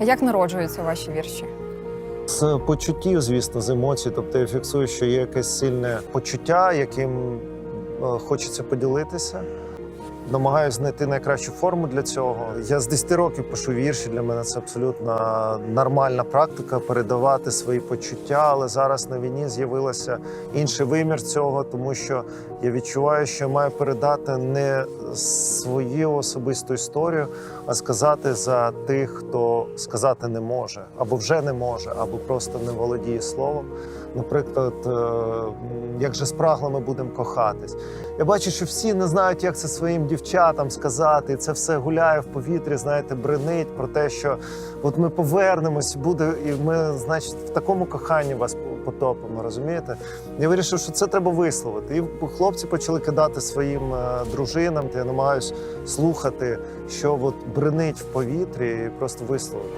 Як народжуються ваші вірші? З почуттів, звісно, з емоцій. Тобто я фіксую, що є якесь сильне почуття, яким е, хочеться поділитися. Намагаюся знайти найкращу форму для цього. Я з 10 років пишу вірші. Для мене це абсолютно нормальна практика передавати свої почуття. Але зараз на війні з'явилося інший вимір цього, тому що я відчуваю, що я маю передати не свою особисту історію, а сказати за тих, хто сказати не може, або вже не може, або просто не володіє словом. Наприклад, е, як же спрагло ми будемо кохатись. Я бачу, що всі не знають, як це своїм дівчатам сказати. І це все гуляє в повітрі, знаєте, бренить про те, що от ми повернемось, буде, і ми, значить, в такому коханні вас потопимо, розумієте? Я вирішив, що це треба висловити. І хлопці почали кидати своїм е, дружинам. То я намагаюсь слухати, що от бренить в повітрі, і просто висловити.